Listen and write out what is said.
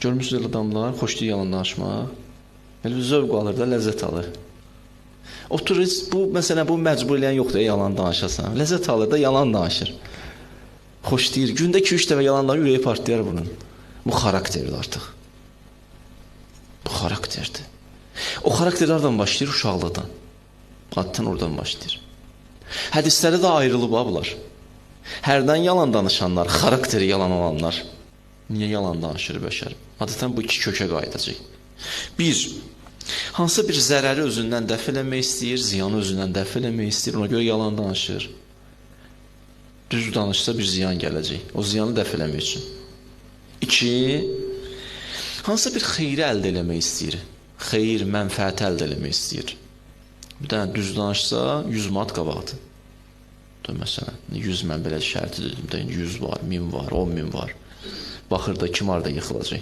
Görmüsünüz adamlar xoşlayır yalan danışmaq. Elə zövq alır da, ləzzət alır. Oturur, bu məsələn bu məcbur eləyən yoxdur, yalan danışasan. Ləzzət alır da, yalan danışır. Xoşlayır. Gündə 2-3 dəfə yalan danışır, ürəyi partlayar bunun. Bu xarakterdir artıq. Bu xarakterdir. O xarakter hardan başlayır? Uşaqlıqdan. Adətən oradan başlayır. Hədislərdə də ayrılıb ha bunlar. Hərdən yalan danışanlar, xarakteri yalan olanlar. Niyə yalan danışır bəşər? Adətən bu iki kökə qayıdacaq. 1. Hansısa bir zərəri özündən dəf eləmək istəyir, ziyanı özündən dəf eləmək istəyir, ona görə yalan danışır. Düz danışsa bir ziyan gələcək. O ziyanı dəf eləmək üçün. 2. Hansısa bir xeyri əldə eləmək istəyir. Xeyir, mənfəət əldə eləmək istəyir. Bir dənə düz danışsa 100 manat qabaqdır. Məsələn, 100 mən belə şərti dedim də 100 var, 1000 var, 10 min var. Baxır da kim harda yıxılacaq.